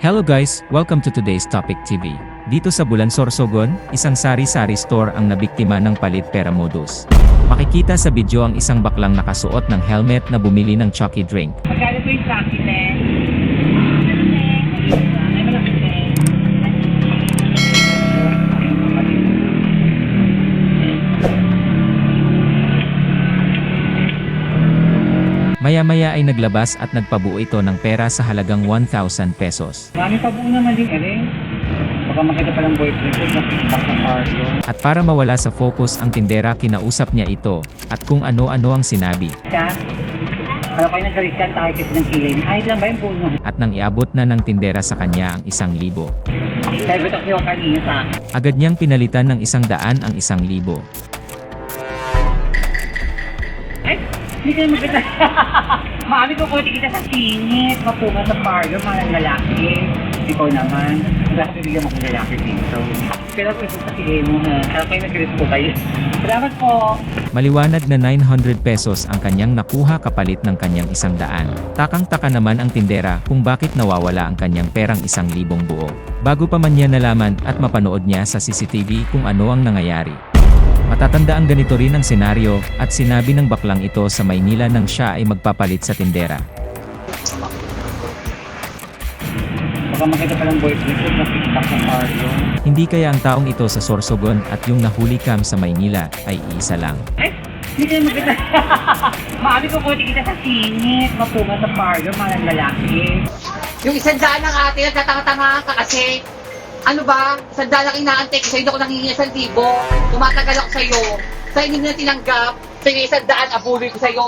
Hello guys, welcome to today's Topic TV. Dito sa Bulan Sorsogon, isang sari-sari store ang nabiktima ng palit pera modus. Makikita sa video ang isang baklang nakasuot ng helmet na bumili ng Chucky drink. Magkano po yung Chucky? Maya-maya ay naglabas at nagpabuo ito ng pera sa halagang 1,000 pesos. Marami pa po naman din, ere. Baka makita pa ng boyfriend ko, sa cardo. At para mawala sa focus ang tindera kinausap niya ito, at kung ano-ano ang sinabi. Ano kayo nagalit ka, tayo kasi ng kilay. Ay, lang ba yung puno? At nang iabot na ng tindera sa kanya ang isang libo. Sabi ko kanina sa. Agad niyang pinalitan ng isang daan ang isang libo. Ay, hindi kayo maganda. Mami ko kunti kita sa singit, mapunga sa parlor, mga lalaki. Ikaw naman, ka bibigyan mo kong lalaki dito. Pero kung ito sa kilay mo ha, kaya kayo nag po kayo. Salamat po. Maliwanag na 900 pesos ang kanyang nakuha kapalit ng kanyang isang daan. Takang-taka naman ang tindera kung bakit nawawala ang kanyang perang isang libong buo. Bago pa man niya nalaman at mapanood niya sa CCTV kung ano ang nangyayari. Matatanda ang ganito rin ang senaryo at sinabi ng baklang ito sa Maynila nang siya ay magpapalit sa tindera. Baka makita pa ng boyfriend ko, nakikita sa cardo. Hindi kaya ang taong ito sa Sorsogon at yung nahuli cam sa Maynila ay isa lang. Ay, hindi kayo maganda. Mami ko kunti kita sa singit, mapunga sa parlor, mga lalaki. Yung isang daan ng ate, nagtatanga-tanga ka kasi. Ano ba? Lang inaantay ko sa'yo, ako nangingi isang libo. Tumatagal ako sa'yo. Sa'yo hindi na tinanggap. Sige, isang daan, abuloy ko sa'yo.